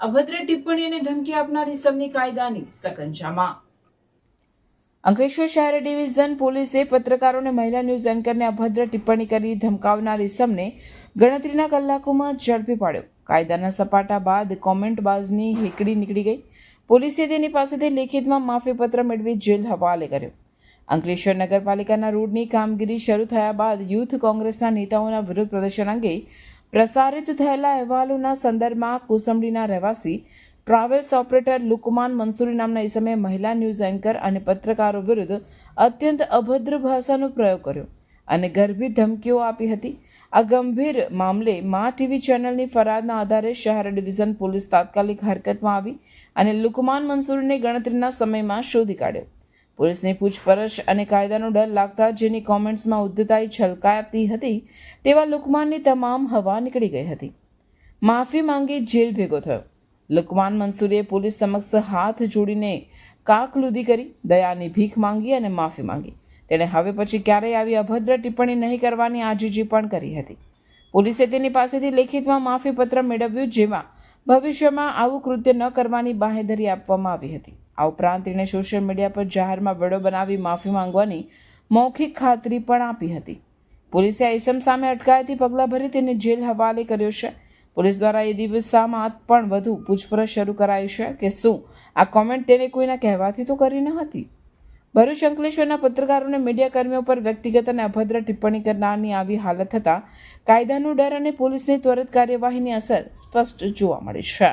અભદ્ર ટિપ્પણી અને ધમકી આપનારી સમની કાયદાની સકંજામાં. અંકલેશ્વર શહેર ડિવિઝન પોલીસે પત્રકારોને મહિલા ન્યૂઝ એન્કરને અભદ્ર ટિપ્પણી કરી ધમકાવનાર ઇસમને ગણતરીના કલાકોમાં ઝડપી પાડ્યો. કાયદાના સપાટા બાદ કોમેન્ટબાઝની હેકડી નીકળી ગઈ. પોલીસે તેની પાસેથી લેખિતમાં માફીપત્ર મેળવી જેલ હવાલે કર્યો. અંકલેશ્વર નગરપાલિકાના રોડની કામગીરી શરૂ થયા બાદ યુથ કોંગ્રેસના નેતાઓના વિરોધ પ્રદર્શન અંગે પ્રસારિત થયેલા અહેવાલોના સંદર્ભમાં કોસંબડીના રહેવાસી ટ્રાવેલ્સ ઓપરેટર લુકમાન મંસૂરી નામના ઇસમે મહિલા ન્યૂઝ એન્કર અને પત્રકારો વિરુદ્ધ અત્યંત અભદ્ર ભાષાનો પ્રયોગ કર્યો અને ગર્ભિત ધમકીઓ આપી હતી. આ ગંભીર મામલે મા ટીવી ચેનલની ફરિયાદના આધારે શહેર ડિવિઝન પોલીસ તાત્કાલિક હરકતમાં આવી અને લુકમાન મંસૂરીને ગણતરીના સમયમાં શોધી કાઢ્યો. પોલીસની પૂછપરછ અને કાયદાનો ડર લાગતા જેની કોમેન્ટ્સમાં ઉદ્ધતાઈ છલકાતી હતી, તેવા લુકમાનની તમામ હવા નીકળી ગઈ હતી. માફી માંગી, જેલ ભેગો થયો. લુકમાન મંસૂરીએ પોલીસ સમક્ષ હાથ જોડીને કાકલુદી કરી, દયાની ભીખ માંગી અને માફી માંગી. તેણે હવે પછી ક્યારેય આવી અભદ્ર ટિપ્પણી નહીં કરવાની આજીજી પણ કરી હતી. પોલીસે તેની પાસેથી લેખિતમાં માફી પત્ર મેળવ્યું, જેમાં ભવિષ્યમાં આવું કૃત્ય ન કરવાની બાહેધરી આપવામાં આવી હતી. આ ઉપરાંત તેણે સોશિયલ મીડિયા પર જાહેરમાં વડો બનાવી માફી માંગવાની મૌખિક ખાતરી પણ આપી હતી. પોલીસે આ સામે અટકાયતી પગલાં ભરી તેને જેલ હવાલે કર્યો છે. પોલીસ દ્વારા એ દિવસામાં પણ વધુ પૂછપરછ શરૂ કરાઈ છે કે શું આ કોમેન્ટ તેને કોઈના કહેવાથી તો કરી ન હતી? ભરૂચ અંકલેશ્વરના પત્રકારોને મીડિયા કર્મીઓ પર વ્યક્તિગત અને અભદ્ર ટિપ્પણી કરનારની આવી હાલત થતાં કાયદાનો ડર અને પોલીસની ત્વરિત કાર્યવાહીની અસર સ્પષ્ટ જોવા મળી છે.